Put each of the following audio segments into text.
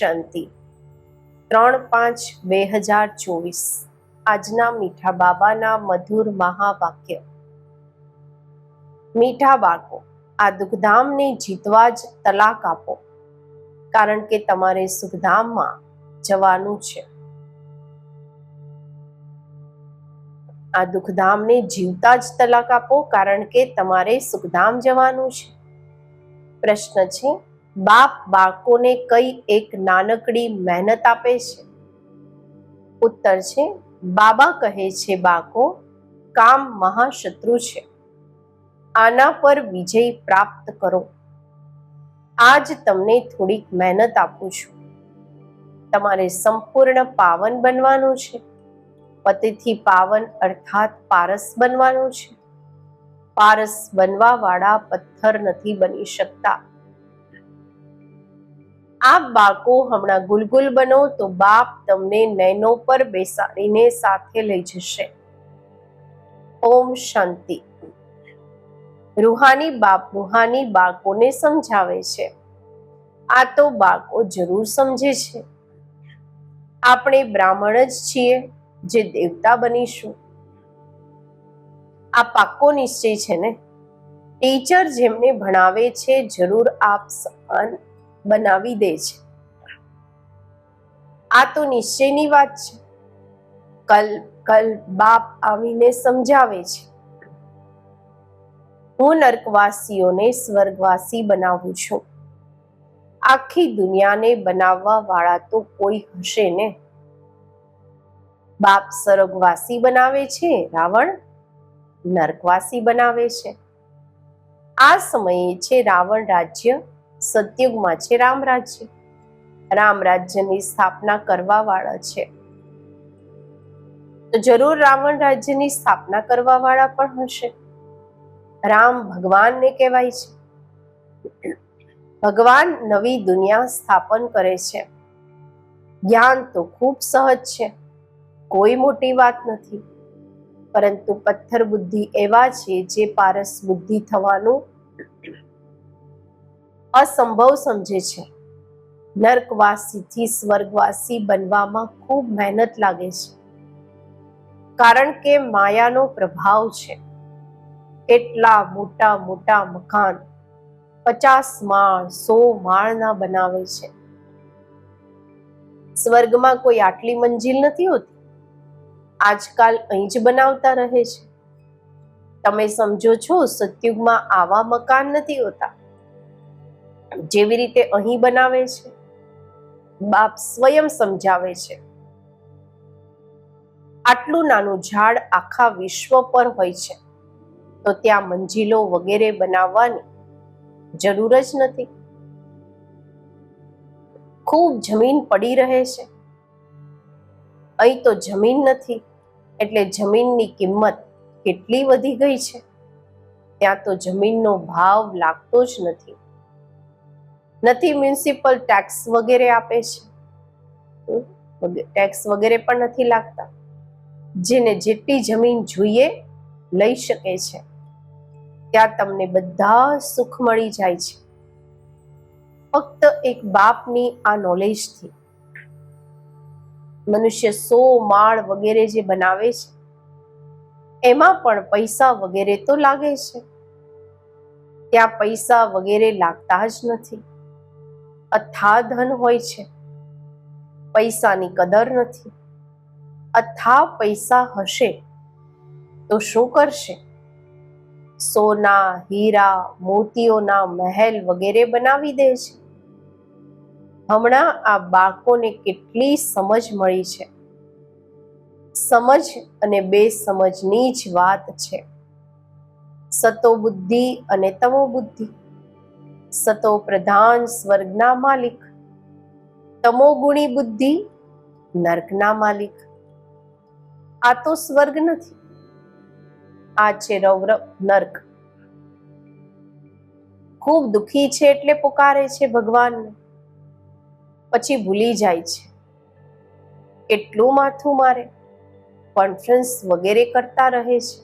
શાંતિ. ત્રણ પાંચ બે હજાર ચોવીસ. આજના મીઠા બાબાના મધુર મહાવાક્ય. મીઠા બાળકો, આ દુઃખધામને જીતવા જ તલાક આપો. કારણ કે તમારે સુખધામમાં જવાનું છે. આ દુઃખધામને જીવતા જ તલાક આપો, કારણ કે તમારે સુખધામ જવાનું છે. પ્રશ્ન છે બાપ બાળકોને કઈ એક નાનકડી મહેનત આપે છે? ઉત્તર છે, બાબા કહે છે, બાળકો, કામ મહાશત્રુ છે. આના પર વિજય પ્રાપ્ત કરો. આજ તમને થોડીક મહેનત આપું છું. તમારે સંપૂર્ણ પાવન બનવાનું છે. પતિથી પાવન અર્થાત પારસ બનવાનું છે. પારસ બનવાવાળા પથ્થર નથી બની શકતા. આપ બાળકો હમણાં ગુલગુલ બનો તો બાપ તમને નૈનો પર બેસાડીને સાથે લઈ જશે. ઓમ શાંતિ. રૂહાની બાપ રૂહાની બાળકોને સમજાવે છે. આ તો બાળકો જરૂર સમજે છે. આપણે બ્રાહ્મણ જ છીએ, જે દેવતા બનીશું. આ પાકો નિશ્ચય છે ને? ટીચર જેમને ભણાવે છે, જરૂર આપ સમાન બનાવી દે છે. આ તો નિશ્ચયની વાત છે. કલ કલ બાપ આવીને સમજાવે છે. હું નર્કવાસીઓને સ્વર્ગવાસી બનાવું છું. આખી દુનિયાને બનાવવા વાળા તો કોઈ હશે ને? બાપ સ્વર્ગવાસી બનાવે છે, રાવણ નર્કવાસી બનાવે છે. આ સમયે છે રાવણ રાજ્ય સતયુગમાં છે રામ રાજ્ય. રામ રાજ્યની સ્થાપના કરવા વાળા છે. તો જરૂર રાવણ રાજ્યની સ્થાપના કરવા પણ હશે. રામ ભગવાનને કહેવાય છે. ભગવાન નવી દુનિયા સ્થાપન કરે છે. જ્ઞાન તો ખૂબ સહજ છે. કોઈ મોટી વાત નથી. પરંતુ પથ્થર બુદ્ધિ એવા છે જે પારસ બુદ્ધિ થવાનું અસંભવ સમજે છે. નર્કવાસીથી સ્વર્ગવાસી બનવામાં ખૂબ મહેનત લાગે છે. કારણ કે માયાનો પ્રભાવ છે. કેટલા મોટા મોટા મકાન પચાસ માળ, સો માળના બનાવે છે. સ્વર્ગમાં કોઈ આટલી મંજિલ નથી હોતી? આજકાલ અહીં જ બનાવતા રહે છે. તમે સમજો છો, સતયુગમાં આવા મકાન નથી હોતા? જેવી રીતે અહીં બનાવે છે, બાપ સ્વયં સમજાવે છે. આટલું નાનું ઝાડ આખા વિશ્વ પર હોય છે, તો ત્યાં મંજિલો વગેરે બનાવવાની જરૂર જ નથી. ખૂબ જમીન પડી રહે છે. અહીં તો જમીન નથી, એટલે જમીનની કિંમત કેટલી વધી ગઈ છે? ત્યાં તો જમીનનો ભાવ લાગતો જ નથી. નથી મ્યુનિસિપલ ટેક્સ વગેરે આપે છે? ટેક્સ વગેરે પણ નથી લાગતા? જેને જેટલી જમીન જોઈએ લઈ શકે છે. ત્યાં તમને બધા સુખ મળી જાય છે. ફક્ત એક બાપની આ નોલેજથી મનુષ્ય સો માળ વગેરે જે બનાવે છે, એમાં પણ પૈસા વગેરે તો લાગે છે. ત્યાં પૈસા વગેરે લાગતા જ નથી. અથા ધન હોય છે. પૈસાની કદર નથી. અથા પૈસા હશે તો શું કરશે? સોના, હીરા, મોતીઓના મહેલ વગેરે બનાવી દે છે. હમણાં આ બાળકોને કેટલી સમજ મળી છે. સમજ અને બે સમજની જ વાત છે. સતો બુદ્ધિ અને તમો બુદ્ધિ. સતો પ્રધાન સ્વર્ગના માલિક. તમોગુણી બુદ્ધિ નર્કના માલિક. આ તો સ્વર્ગ નથી, આ છે રૌર નર્ક. ખૂબ દુખી છે એટલે પુકારે છે ભગવાનને. પછી ભૂલી જાય છે કેટલું માથું મારે, કોન્ફરન્સ વગેરે કરતા રહે છે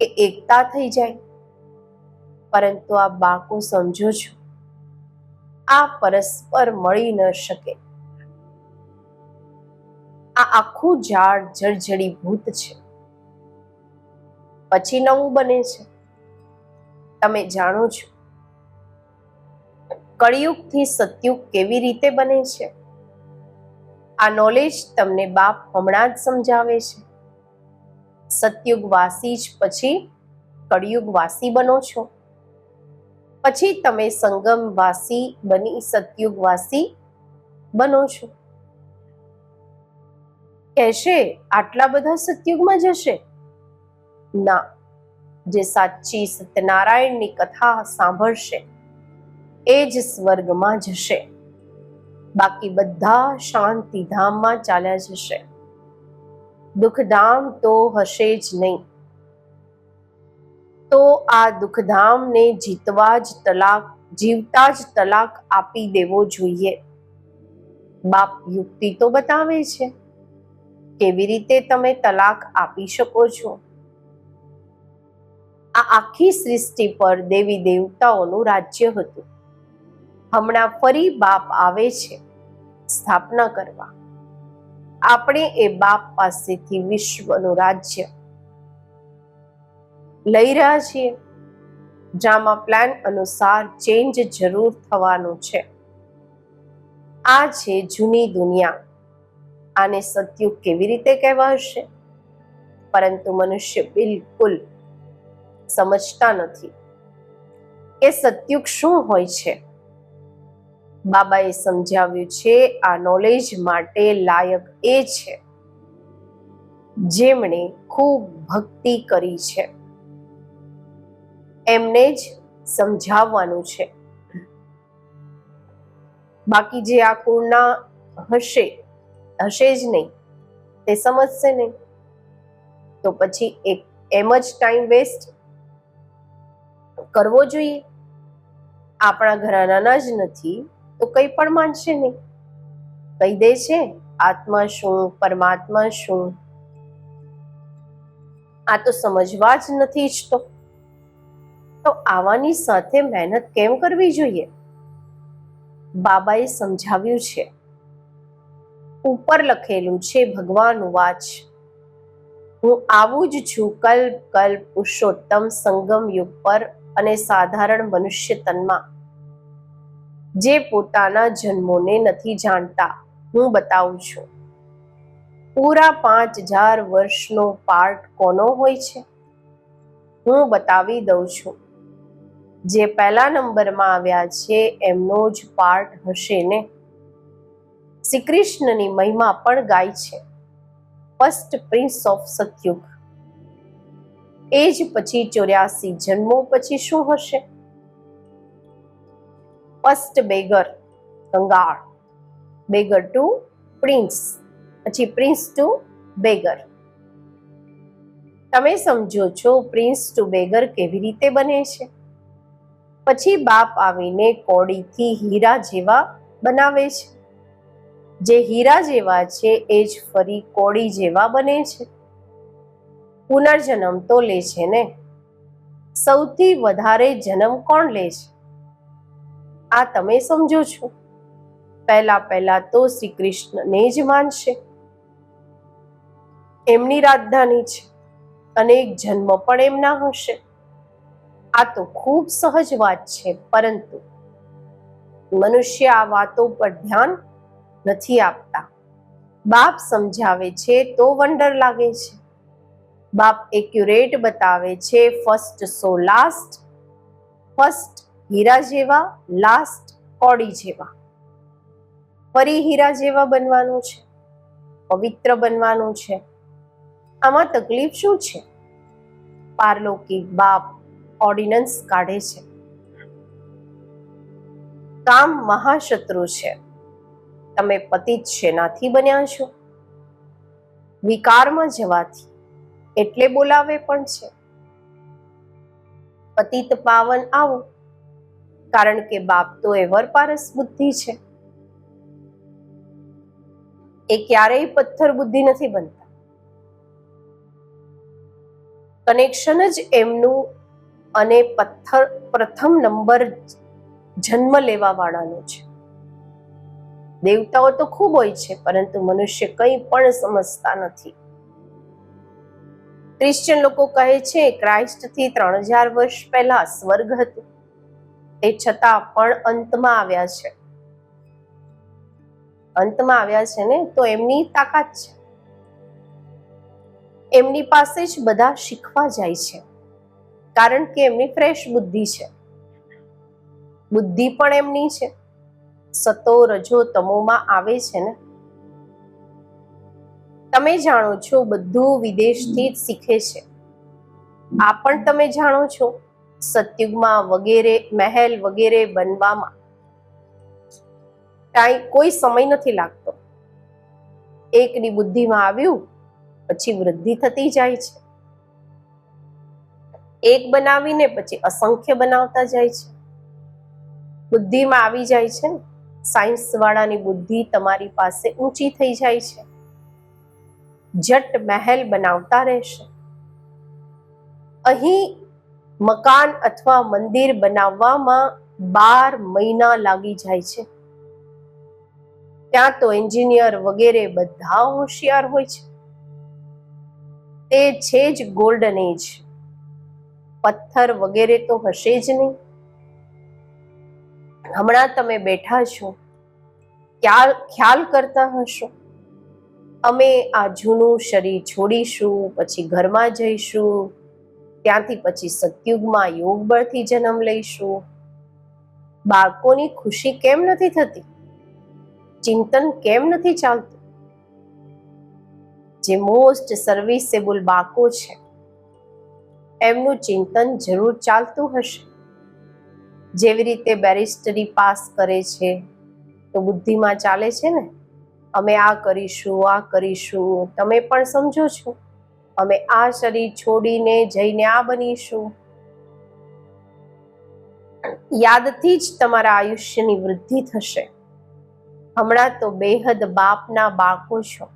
એ એકતા થઈ જાય. પરંતુ આ બાકુ સમજો છો. આ પરસ્પર મળી ન શકે. આ આખું ઝાડ જળજડી ભૂત છે. પછી નવું બને છે. તમે જાણો છો. કળિયુગથી સતયુગ કેવી રીતે બને છે? આ નોલેજ તમને બાપ હમણાં જ સમજાવે છે. સતયુગવાસી જ પછી કળિયુગવાસી બનો છો. પછી તમે સંગમવાસી બની સતયુગવાસી બનો છો. કહેશે, આટલા બધા સતયુગમાં જશે? ના, જે સાચી સત્યનારાયણની કથા સાંભળશે, એ જ સ્વર્ગમાં જશે. બાકી બધા શાંતિધામમાં ચાલ્યા જશે. દુઃખધામ તો હશે જ નહીં. તો આ દુઃખધામને જીતવા જ તલાક, જીવતા જ તલાક આપી દેવો જોઈએ. બાપ યુક્તિ તો બતાવે છે. કેવી રીતે તમે તલાક આપી શકો છો? આ આખી સૃષ્ટિ પર દેવી દેવતાઓનું રાજ્ય હતું. હમણાં ફરી બાપ આવે છે. સ્થાપના કરવા. આપણે એ બાપ પાસેથી વિશ્વનું રાજ્ય લઈ રહ્યા છીએ. ડ્રામા પ્લાન અનુસાર ચેન્જ જરૂર થવાનું છે. આ છે જૂની દુનિયા. આને સત્યુગ કેવી રીતે કહેવાશે? પરંતુ મનુષ્ય બિલકુલ સમજતા નથી. કે સત્યુગ શું હોય છે? બાબાએ સમજાવ્યું છે, આ નોલેજ માટે લાયક એ છે. જેમણે ખૂબ ભક્તિ કરી છે. એમને જ સમજાવવાનું છે. બાકી જે આ કુળના હશે હશે જ નહીં, તે સમજશે નહીં. તો પછી એક એમ જ ટાઈમ વેસ્ટ કરવો જોઈએ. આપણા ઘરાનાના જ નથી, તો કંઈ પણ માનશે નહીં. કહી દે છે? આત્મા શું? પરમાત્મા શું? આ તો સમજવા જ નથી ઈચ્છતો. તો આવાની સાથે મહેનત કેમ કરવી જોઈએ? બાબાએ સમજાવ્યું છે. ઉપર લખેલું છે ભગવાન વાચ. હું આવું જ છું કલ્પ કલ્પ, પુરુષોત્તમ સંગમ યુગ પર અને સાધારણ મનુષ્ય તનમાં. જે પોતાના જન્મોને નથી જાણતા, હું બતાવું છું. પૂરા પાંચ હજાર વર્ષનો પાર્ટ કોનો હોય છે? હું બતાવી દઉં છું. જે પહેલા નંબરમાં આવ્યા છે, એમનો જ પાર્ટ હશે ને? શ્રી કૃષ્ણની મહિમા પણ ગાય છે. ફર્સ્ટ પ્રિન્સ ઓફ સતયુગ એ જ પછી ચોર્યાસી જન્મો પછી શું હશે? ફર્સ્ટ બેગર કંગાળ. બેગર ટુ પ્રિન્સ પછી પ્રિન્સ ટુ બેગર તમે સમજો છો પ્રિન્સ ટુ બેગર કેવી રીતે બને છે? પછી બાપ આવીને કોડીથી હીરા જેવા બનાવે છે. જે હીરા જેવા છે, એ જ ફરી કોડી જેવા બને છે. પુનર્જન્મ તો લે છે ને? સૌથી વધારે જન્મ કોણ લે છે? આ તમે સમજો છો. પહેલા પહેલા તો શ્રી કૃષ્ણને જ માનશે. એમની રાજધાની છે. અનેક જન્મ પણ એમના હશે. આ તો ખૂબ સહજ વાત છે, પરંતુ મનુષ્ય આ વાતો પર ધ્યાન નથી આપતા. બાપ સમજાવે છે તો વંડર લાગે છે. બાપ એક્યુરેટ બતાવે છે ફર્સ્ટ સો લાસ્ટ ફર્સ્ટ હીરા જેવા લાસ્ટ કોડી જેવા. ફરી હીરા જેવા બનવાનું છે, પવિત્ર બનવાનું છે. આમાં તકલીફ શું છે? પારલૌકિક બાપ ઓર્ડિનન્સ કાઢે છે. કામ મહાશત્રુ છે. તમે પતિત શેનાથી બન્યા છો? વિકારમાં જવાથી એટલે બોલાવે પણ છે. પતિત પાવન આવો, કારણ કે બાપ તો એવર પારસ બુદ્ધિ છે. એ ક્યારેય પથ્થર બુદ્ધિ નથી બનતા. કનેક્શન જ એમનું અને પથ્થર પ્રથમ નંબર જન્મ લેવા વાળાનો છે. દેવતાઓ તો ખૂબ હોય છે, પરંતુ મનુષ્ય કંઈ પણ સમજતા નથી. ક્રિશ્ચિયન લોકો કહે છે, ક્રાઇસ્ટથી ત્રણ હજાર વર્ષ પહેલા સ્વર્ગ હતું. તે છતાં પણ અંતમાં આવ્યા છે. અંતમાં આવ્યા છે ને, તો એમની તાકાત છે. એમની પાસે જ બધા શીખવા જાય છે. કારણ કે એમની ફ્રેશ બુદ્ધિ છે. બુદ્ધિ પણ એમની છે. સતો રજો તમોમાં આવે છે ને. તમે જાણો છો બધું વિદેશથી જ શીખે છે. આ પણ તમે જાણો છો. સતયુગમાં વગેરે, મહેલ વગેરે બનવામાં કાંઈ કોઈ સમય નથી લાગતો. એકની બુદ્ધિમાં આવ્યું, પછી વૃદ્ધિ થતી જાય છે. એક બનાવીને પછી અસંખ્ય બનાવતા જાય છે. બુદ્ધિમાં આવી જાય છે ને સાયન્સ વાળાની બુદ્ધિ તમારી પાસે ઊંચી થઈ જાય છે. જટ મહેલ બનાવતા રહેશે. અહીં મકાન અથવા મંદિર બનાવવામાં બાર મહિના લાગી જાય છે. ત્યાં તો એન્જિનિયર વગેરે બધા હોશિયાર હોય છે. તે છે જ ગોલ્ડન એજ પથ્થર વગેરે તો હશે જ નહીં. હમણાં તમે બેઠા છો, ખ્યાલ ખ્યાલ કરતા હશો. અમે આ જૂનું શરીર છોડીશું, પછી ઘરમાં જઈશું, ત્યાંથી પછી સતયુગમાં યોગ બળથી જન્મ લઈશું. બાળકોની ખુશી કેમ નથી થતી? ચિંતન કેમ નથી ચાલતું? જે મોસ્ટ સર્વિસેબલ બાળકો છે એમનું ચિંતન જરૂર ચાલતું હશે? જેવી રીતે બેરિસ્ટરી પાસ કરે છે, તો બુદ્ધિમાં ચાલે છે ને? અમે આ કરીશું આ કરીશું, તમે પણ સમજો છો. અમે આ શરીર છોડીને જઈને આ બનીશું. યાદથી જ તમારા આયુષ્યની વૃદ્ધિ થશે. હમણાં તો બેહદ બાપના બાકો છો.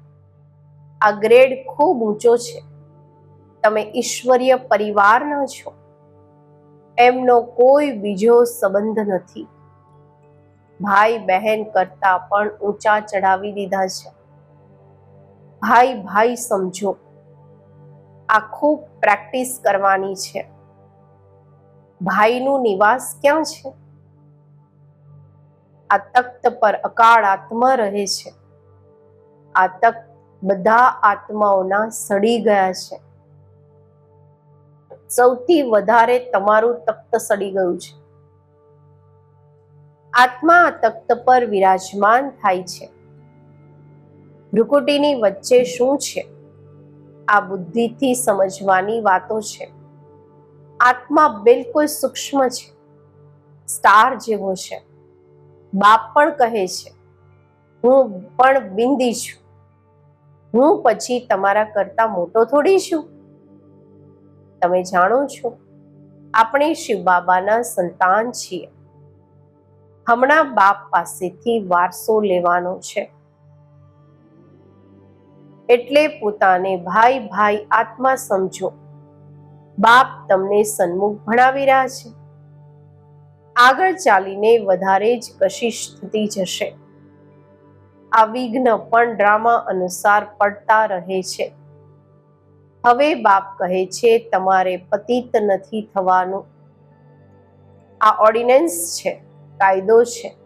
આ ગ્રેડ ખૂબ ઊંચો છે. તમે ઈશ્વરીય પરિવારના છો. એમનો કોઈ બીજો સંબંધ નથી. ભાઈ બહેન કરતા પણ ઊંચા ચડાવી દીધા છે. ભાઈ ભાઈ સમજો, આ ખૂબ પ્રેક્ટિસ કરવાની છે. ભાઈનું નિવાસ ક્યાં છે? આ તખ્ત પર અકાળ આત્મા રહે છે. આ તખ્ત બધા આત્માઓના સડી ગયા છે. સૌથી વધારે તમારું તખ્ત સડી ગયું છે. આત્મા આ તખ્ત પર વિરાજમાન થાય છે. ભ્રુકુટીની વચ્ચે શું છે? આ બુદ્ધિથી સમજવાની વાતો છે. આત્મા બિલકુલ સૂક્ષ્મ છે. સ્ટાર જેવો છે. બાપ પણ કહે છે, હું પણ બિંદી છું. હું પછી તમારા કરતા મોટો થોડી છું? તમે જાણો છો? આપણે શિવ બાબાના સંતાન છીએ. હમણાં બાપ પાસેથી વારસો લેવાનો છે. એટલે પોતાને ભાઈ ભાઈ આત્મા સમજો. બાપ તમને સન્મુખ ભણાવી રહ્યા છે. આગળ ચાલીને વધારે જ કશિશ થતી જશે. આ વિઘ્ન પણ ડ્રામા અનુસાર પડતા રહે છે. હવે બાપ કહે છે, તમારે પતિત નથી થવાનું. આ ઓર્ડિનન્સ છે, કાયદો છે.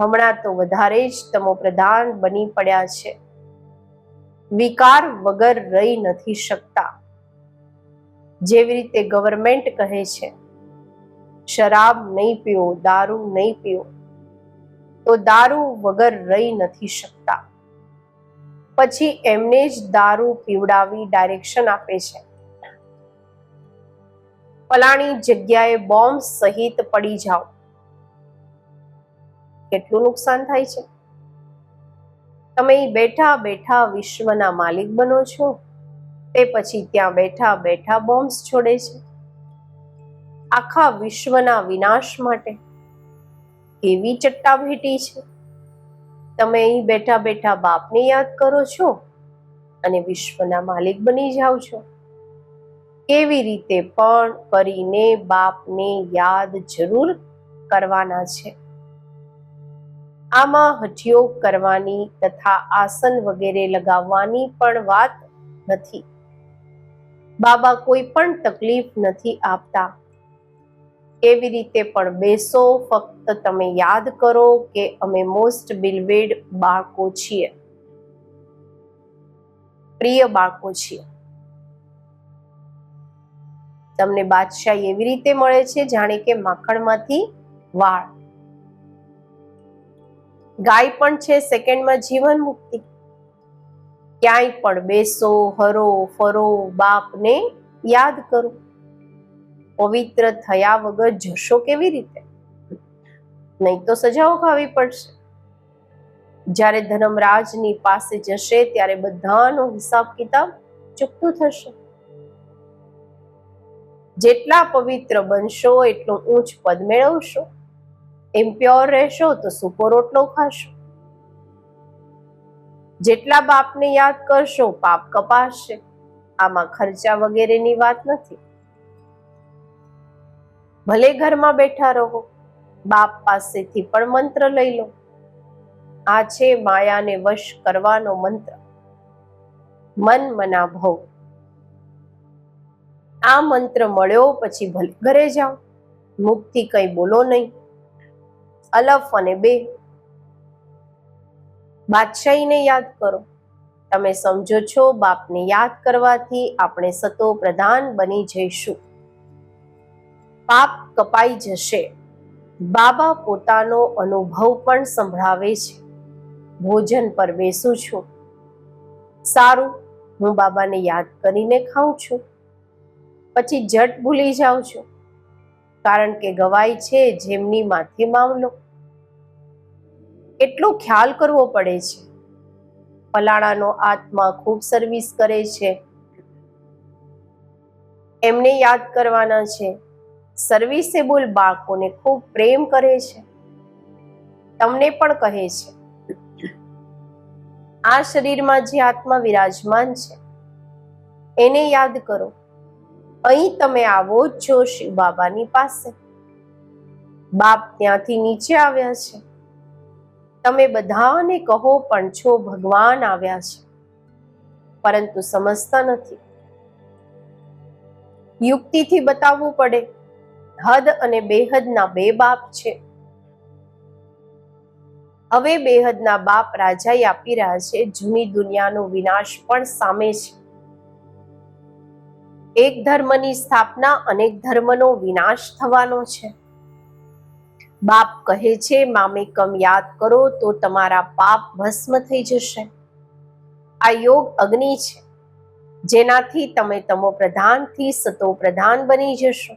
હમણાં તો વધારે જ તમો પ્રધાન બની પડ્યા છે. વિકાર વગર રહી નથી શકતા. જેવી રીતે ગવર્મેન્ટ કહે છે, શરાબ નહીં પીઓ, દારૂ નહીં પીઓ. તો દારૂ વગર રહી નથી શકતા. પછી એમને જ દારૂ પીવડાવી ડાયરેક્શન આપે છે. ફલાણી જગ્યાએ બોમ્બ સહિત પડી જાઓ. કેટલું નુકસાન થાય છે? તમે બેઠા બેઠા વિશ્વના માલિક બનો છો. તે પછી ત્યાં બેઠા બેઠા બોમ્બ્સ છોડે છે. આખા વિશ્વના વિનાશ માટે કેવી ચટ્ટાભેટી છે? તમે અહીં બેઠા બેઠા બાપને યાદ કરો છો અને વિશ્વના માલિક બની જાઓ છો. કેવી રીતે પણ કરીને બાપને યાદ જરૂર કરવાના છે. આમાં હઠયોગ કરવાની તથા આસન વગેરે લગાવવાની પણ વાત નથી. બાબા કોઈ પણ તકલીફ નથી આપતા. કેવી રીતે પણ બેસો. ફક્ત તમે યાદ કરો કે અમે મોસ્ટ બિલવેડ બાળકો છીએ. પ્રિય બાળકો છીએ. તમને બાદશાહી એવી રીતે મળે છે, જાણે કે માખણમાંથી વાળ. ગાય પણ છે સેકન્ડમાં જીવન મુક્તિ. ક્યાંય પણ બેસો, હરો, ફરો, બાપને યાદ કરો. પવિત્ર થયા વગર જશો કેવી રીતે? નહીં તો સજાઓ ખાવી પડશે. જ્યારે ધર્મરાજની પાસે જશે, ત્યારે બધાનો હિસાબ કિતાબ ચૂકતું થશે. જેટલા પવિત્ર બનશો, એટલું ઊંચ પદ મેળવશો. ઇમ્પ્યોર રહેશો, તો સૂકો રોટલો ખાશો. જેટલા બાપને યાદ કરશો, પાપ કપાશે. આમાં ખર્ચા વગેરેની વાત નથી. ભલે ઘરમાં બેઠા રહો, બાપ પાસેથી પણ મંત્ર લઈ લો. આ છે માયાને વશ કરવાનો મંત્ર. મન મના ભવ આ મંત્ર મળ્યો પછી ભલે ઘરે જાઓ, મુક્તિ કઈ બોલો નહીં. અલફ અને બે. બાદશાહીને યાદ કરો. તમે સમજો છો બાપને યાદ કરવાથી આપણે સતો પ્રધાન બની જઈશું. પાપ કપાઈ જશે. બાબા પોતાનો અનુભવ પણ સંભળાવે છે. ભોજન પર બેસું છું. સારું, હું બાબાને યાદ કરીને ખાઉં છું. પછી જટ ભૂલી જાઉં છું. કારણ કે ગવાય છે, જેમની માથે મામલો એટલો ખ્યાલ કરવો પડે છે. ફલાણાનો આત્મા ખૂબ સર્વિસ કરે છે. એમને યાદ કરવાના છે. સર્વિસેબલ બાળકોને ખૂબ પ્રેમ કરે છે. તમને પણ કહે છે. આ શરીરમાં જે આત્મા વિરાજમાન છે, એને યાદ કરો. અહીં તમે આવો છો શિવ બાબાની પાસે. બાપ ત્યાંથી નીચે આવ્યા છે. તમે બધાને કહો પણ છો ભગવાન આવ્યા છે. પરંતુ સમજતા નથી. યુક્તિથી બતાવવું પડે. હદ અને બેહદના બે બાપ છે. હવે બેહદના બાપ રાજાએ આપી રહ્યા છે, જૂની દુનિયાનો વિનાશ પણ સામે છે. એક ધર્મની સ્થાપના અનેક ધર્મનો વિનાશ થવાનો છે. બાપ કહે છે મામેકમ યાદ કરો તો તમારા પાપ ભસ્મ થઈ જશે. આ યોગ અગ્નિ છે, જેનાથી તમે તમો પ્રધાનથી સતો પ્રધાન બની જશો.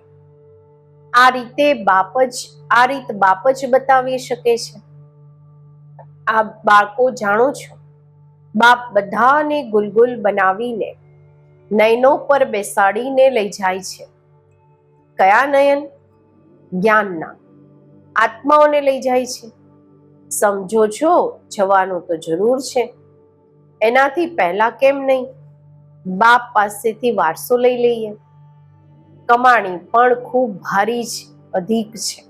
આ રીતે બાપ જ, આ રીત બાપ જ બતાવી શકે છે? આ બાળકો જાણો છો? બાપ બધાને ગુલગુલ બનાવીને, નયનો પર બેસાડીને લઈ જાય છે. કયા નયન? જ્ઞાનના. આત્માઓને લઈ જાય છે. સમજો છો, જવાનું તો જરૂર છે. એનાથી પહેલા કેમ નહીં? બાપ પાસેથી વારસો લઈ લઈએ. કમાણી પણ ખૂબ ભારી જ અધિક છે.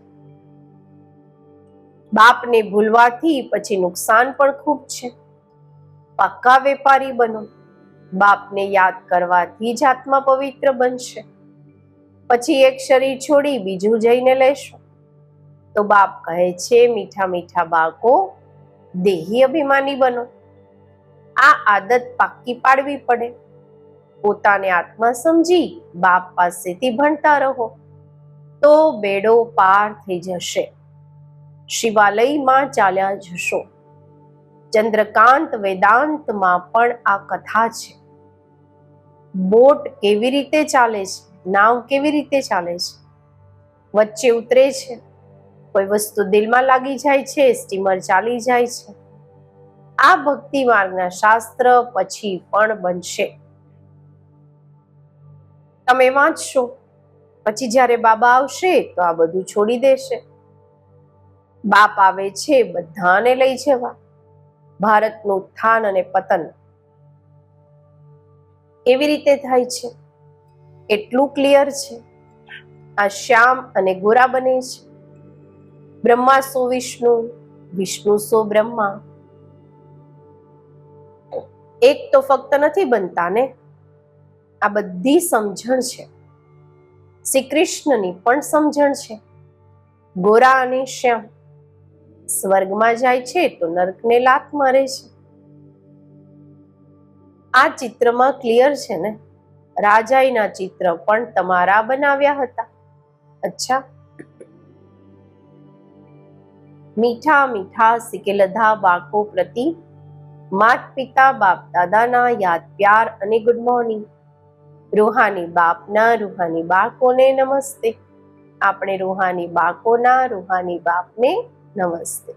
બાપને ભૂલવાથી પછી નુકસાન પણ ખૂબ છે. પાક્કા વેપારી બનો. બાપને યાદ કરવાથી જ આત્મા પવિત્ર બનશે. પછી એક શરીર છોડી બીજું જઈને લેશો. તો બાપ કહે છે, મીઠા મીઠા બાળકો, દેહી અભિમાની બનો. આ આદત પાક્કી પાડવી પડે. પોતાને આત્મા સમજી બાપ પાસેથી ભણતા રહો. તો બેડો પાર થઈ જશે. શિવાલયમાં ચાલ્યા જશો. ચંદ્રકાંત વેદાંતમાં પણ આ કથા છે. બોટ કેવી રીતે ચાલે છે? નાવ કેવી રીતે ચાલે છે? વચ્ચે ઉતરે છે. કોઈ વસ્તુ દિલમાં લાગી જાય છે, સ્ટીમર ચાલી જાય છે. આ ભક્તિ માર્ગના શાસ્ત્ર પછી પણ બનશે. તમે વાંચશો. પછી જ્યારે બાબા આવશે તો આ બધું છોડી દેશે. બાપ આવે છે બધાને લઈ જવા. ભારતનું ઉત્થાન અને પતન એવી રીતે થાય છે. એટલું ક્લિયર છે. આ શ્યામ અને ગોરા બને છે. બ્રહ્મા સો વિષ્ણુ વિષ્ણુ સો બ્રહ્મા. એક તો ફક્ત નથી બનતા ને આ બધી સમજણ છે. શ્રી કૃષ્ણની પણ સમજણ છે. ગોરા અને શ્યામ સ્વર્ગમાં જાય છે તો નર્કને લાત મારે છે. આ ચિત્રમાં ક્લિયર છે ને? રાજાઈના ચિત્ર પણ તમારા બનાવ્યા હતા. અચ્છા. મીઠા મીઠા સિકેલધા બાળકો પ્રતિ માત પિતા બાપ દાદાના યાદ પ્યાર અને ગુડ મોર્નિંગ રૂહાની બાપના, રૂહાની બાળકોને નમસ્તે. આપણે રૂહાની બાળકોના, રૂહાની બાપને નમસ્તે.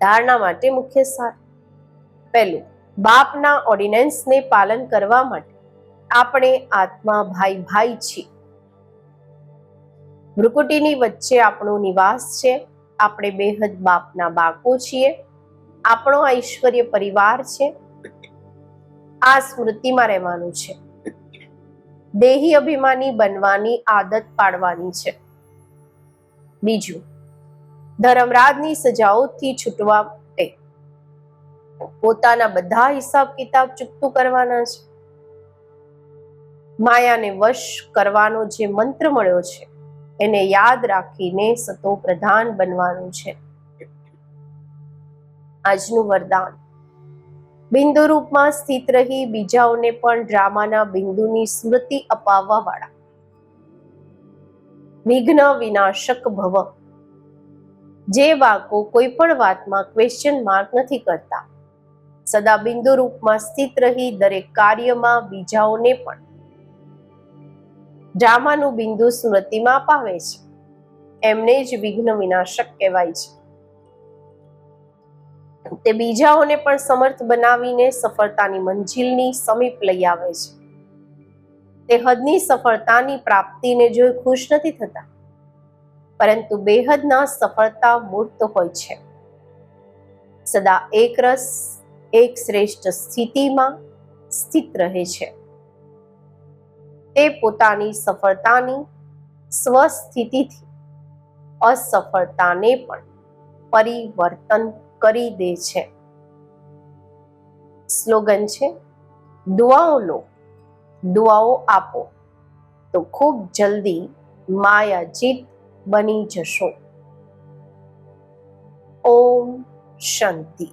ધારણા માટે મુખ્ય સાર. પહેલું, બાપના ઓર્ડિનન્સને પાલન કરવા માટે આપણે આત્મા ભાઈ ભાઈ છીએ. ભ્રુકુટીની વચ્ચે આપણો નિવાસ છે. આપણે બેહદ બાપના બાકો છીએ. આપણો ઐશ્વર્ય પરિવાર છે. આ સ્મૃતિમાં રહેવાનું છે. દેહી અભિમાની બનવાની આદત પાડવાની છે. બીજું, ધર્મરાજની સજાઓથી છૂટવા માટે પોતાના બધા હિસાબ કિતાબ ચૂકતું કરવાના છે. માયાને વશ કરવાનો જે મંત્ર મળ્યો છે, એને યાદ રાખીને સતો પ્રધાન બનવાનું છે. આજનું વરદાન. બિંદુ રૂપમાં સ્થિત રહી બીજાઓને પણ ડ્રામાના બિંદુની સ્મૃતિ અપાવવા વાળા વિઘ્ન વિનાશક ભવ. જે વાકો કોઈ પણ વાતમાં ક્વેશ્ચન માર્ક નથી કરતા. સદા બિંદુ રૂપમાં સ્થિત રહી દરેક કાર્યમાં બીજાઓને પણ. ડ્રામાનું બિંદુ સ્મૃતિમાં અપાવે છે. એમને જ વિઘ્ન વિનાશક કહેવાય છે. તે બીજાઓને પણ સમર્થ બનાવીને સફળતાની મંજિલની સમીપ લઈ આવે છે. તે હદની સફળતાની પ્રાપ્તિને જોઈ ખુશ નથી થતા. પરંતુ બેહદના સફળતા મૂર્ત હોય છે. સદા એક રસ, એક શ્રેષ્ઠ સ્થિતિમાં સ્થિત રહે છે. તે પોતાની સફળતાની સ્વસ્થિતિથી અસફળતાને પણ પરિવર્તન કરી દે છે. સ્લોગન છે, દુઆઓ લો, દુઆઓ આપો. તો ખૂબ જલ્દી માયાજીત બની જશો. ઓમ શાંતિ.